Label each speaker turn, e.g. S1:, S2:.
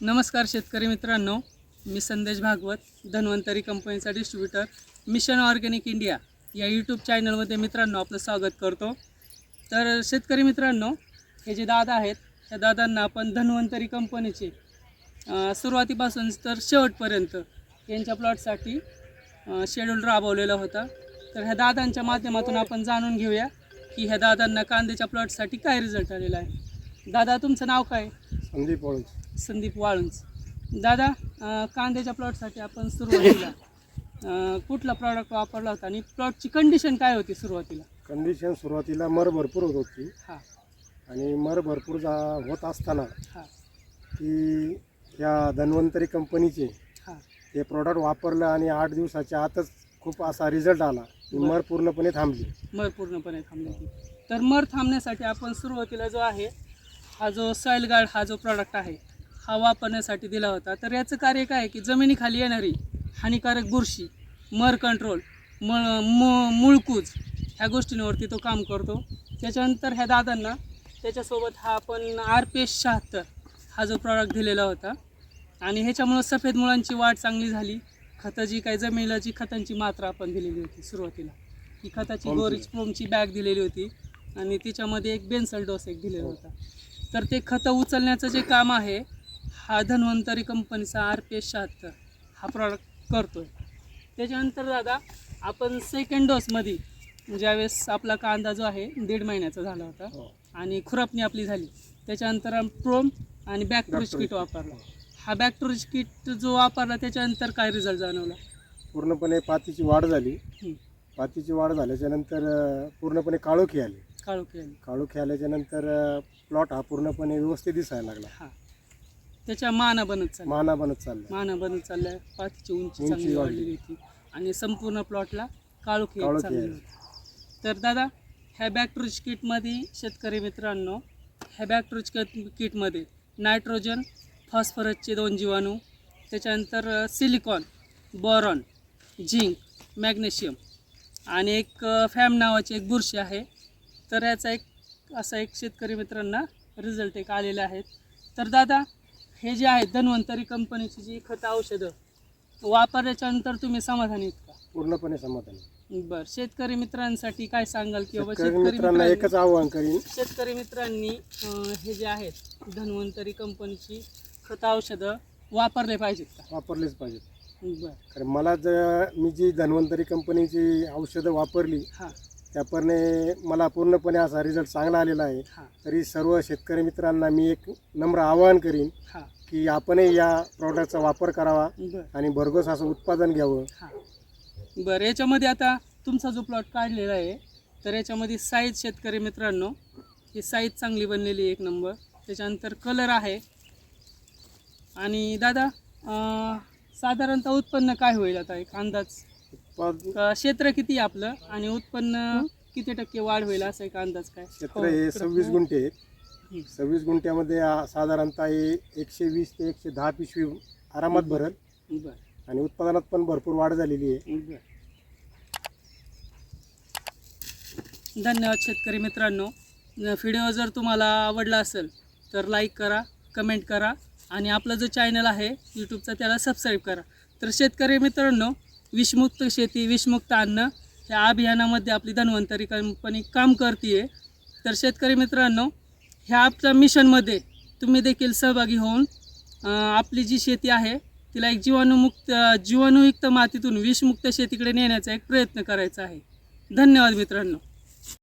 S1: नमस्कार शेतकरी मित्रांनो मी संदेश भागवत धन्वंतरी कंपनीचा डिस्ट्रीब्युटर मिशन ऑर्गॅनिक इंडिया या यूट्यूब चॅनलमध्ये मित्रांनो आपलं स्वागत करतो. तर शेतकरी मित्रांनो हे जे दादा आहेत त्या दादांना आपण धन्वंतरी कंपनीचे सुरुवातीपासून तर शेवटपर्यंत यांच्या प्लॉटसाठी शेड्यूल राबवलेला होता. तर ह्या दादांच्या माध्यमातून आपण जाणून घेऊया की ह्या दादांना कांद्याच्या प्लॉटसाठी काय रिझल्ट आलेला आहे. दादा तुमचं नाव काय?
S2: संदीप
S1: संदीप वाळुंज. दादा अं, कांद्याच्या प्लॉटसाठी आपण सुरुवातीला अं, कुठला प्रॉडक्ट वापरला होता आणि प्लॉटची कंडिशन काय होती सुरुवातीला?
S2: कंडिशन सुरुवातीला मर भरपूर होत होती.
S1: हां.
S2: आणि मर भरपूर जा होत असताना
S1: हां.
S2: की या धन्वंतरी कंपनीचे
S1: हां.
S2: हे प्रॉडक्ट वापरलं आणि आठ दिवसाच्या आतच खूप असा रिझल्ट आला की. मर पूर्णपणे थांबली.
S1: मर पूर्णपणे थांबली होती. तर मर थांबण्यासाठी आपण सुरुवातीला जो आहे हा जो सॉईल गार्ड हा जो प्रॉडक्ट आहे हा वापरण्यासाठी दिला होता. तर याचं कार्य काय आहे की जमिनीखाली येणारी हानिकारक बुरशी मर कंट्रोल मळ मु मुळकूज ह्या गोष्टींवरती तो काम करतो. त्याच्यानंतर ह्या दादांना त्याच्यासोबत हा आपण आर पी एस शहात्तर हा जो प्रॉडक्ट दिलेला होता आणि ह्याच्यामुळं सफेद मुळांची वाढ चांगली झाली. खतं जी काही जमिनीला जी खतांची मात्रा आपण दिलेली होती सुरुवातीला ही खताची. गोरीच प्रोमची बॅग दिलेली होती आणि त्याच्यामध्ये एक बेन्सल डोस एक दिलेला होता. तर ते खतं उचलण्याचं जे काम आहे हा धन्वंतरी कंपनीचा आर पी एस शहात्तर हा प्रॉडक्ट करतो आहे त्याच्यानंतर दादा आपण सेकंड डोसमध्ये ज्यावेळेस आपला कांदा जो आहे दीड महिन्याचा झाला होता
S2: हो.
S1: आणि खुरपणी आपली झाली त्याच्यानंतर प्रोम आणि बॅक्टोरिज किट वापरला. हा बॅक्टोरिज किट जो वापरला त्याच्यानंतर काय रिझल्ट जाणवला?
S2: पूर्णपणे पातीची वाढ झाली. पातीची वाढ झाल्याच्यानंतर अं, पूर्णपणे काळोखी आली.
S1: काळोखी आली.
S2: काळोखी आल्याच्यानंतर प्लॉट हा पूर्णपणे व्यवस्थित दिसायला लागला.
S1: हा. त्याच्या माना बनत चालल्या.
S2: माना बनत चालला
S1: माना बनत चालल्या. पातीची उंची
S2: उंची
S1: चांगली
S2: वाढली.
S1: वाढलेली होती. आणि संपूर्ण प्लॉटला काळोखी एक
S2: काळोखी
S1: चांगली
S2: आहे.
S1: होती. तर दादा ह्या बॅक्टोरिज किटमध्ये शेतकरी मित्रांनो ह्या बॅक्टोरिज किट किटमध्ये नायट्रोजन फॉस्फरसचे दोन जीवाणू त्याच्यानंतर सिलिकॉन बॉरॉन झिंक मॅग्नेशियम आणि एक अ, फॅम नावाची एक बुरशी आहे. तर याचा एक असा एक शेतकरी मित्रांना रिझल्ट एक आलेले आहेत तर दादा हे जे आहेत धन्वंतरी कंपनीची जी खतं औषधं वापरल्याच्या नंतर तुम्ही समाधानी आहेत का?
S2: पूर्णपणे समाधानी.
S1: बर शेतकरी मित्रांसाठी काय सांगाल की बाबा
S2: शेतकरी
S1: शेतकरी
S2: मित्रांना
S1: मित्रांनी
S2: एकच आव्हान करीन.
S1: शेतकरी मित्रांनी अं, हे जे आहेत धन्वंतरी कंपनीची खतं औषधं वापरले पाहिजेत का?
S2: वापरलेच पाहिजे
S1: बर.
S2: कारण मला जर मी जी धन्वंतरी कंपनीची औषधं वापरली
S1: हां.
S2: त्यापरने मला पूर्णपणे असा रिझल्ट चांगला आलेला आहे.
S1: हां.
S2: तरी सर्व शेतकरी मित्रांना मी एक नम्र आवाहन करीन.
S1: हां.
S2: की आपणही या प्रॉडक्टचा वापर करावा
S1: बर.
S2: आणि भरघोस असं उत्पादन घ्यावं.
S1: हां. बरं याच्यामध्ये आता तुमचा जो प्लॉट काढलेला आहे तर याच्यामध्ये साईज शेतकरी मित्रांनो ही साईज चांगली बनलेली आहे एक नंबर त्याच्यानंतर कलर आहे. आणि दादा अं, साधारणतः उत्पन्न काय होईल आता एक अंदाज? अं, क्षेत्र किती आहे आपलं? आणि उत्पन्न किती टक्के वाढ होईल असं एक अंदाज काय?
S2: क्षेत्र हे सव्वीस गुंठे आहेत. सव्वीस गुंठ्यामध्ये आ- साधारणतः हे एकशे वीस ते एकशे दहा पिशवी आरामात भरल.
S1: बरं.
S2: आणि उत्पादनात पण भरपूर वाढ झालेली आहे.
S1: बर. धन्यवाद शेतकरी मित्रांनो. व्हिडिओ जर तुम्हाला आवडला असेल तर लाईक करा कमेंट करा आणि आपला जो चॅनल आहे यूट्यूबचा त्याला सबस्क्राईब करा. तर शेतकरी मित्रांनो विषमुक्त शेती विषमुक्त अन्न या अभियानामध्ये आपली धन्वंतरी कंपनी काम करते तर शेतकरी मित्रांनो ह्या आपल्या मिशनमध्ये तुम्ही देखील सहभागी होऊन आपली जी शेती आहे तिला एक जीवाणुमुक्त जीवाणुयुक्त मातीतून विषमुक्त शेतीकडे नेण्याचा एक प्रयत्न करायचा आहे. धन्यवाद मित्रांनो.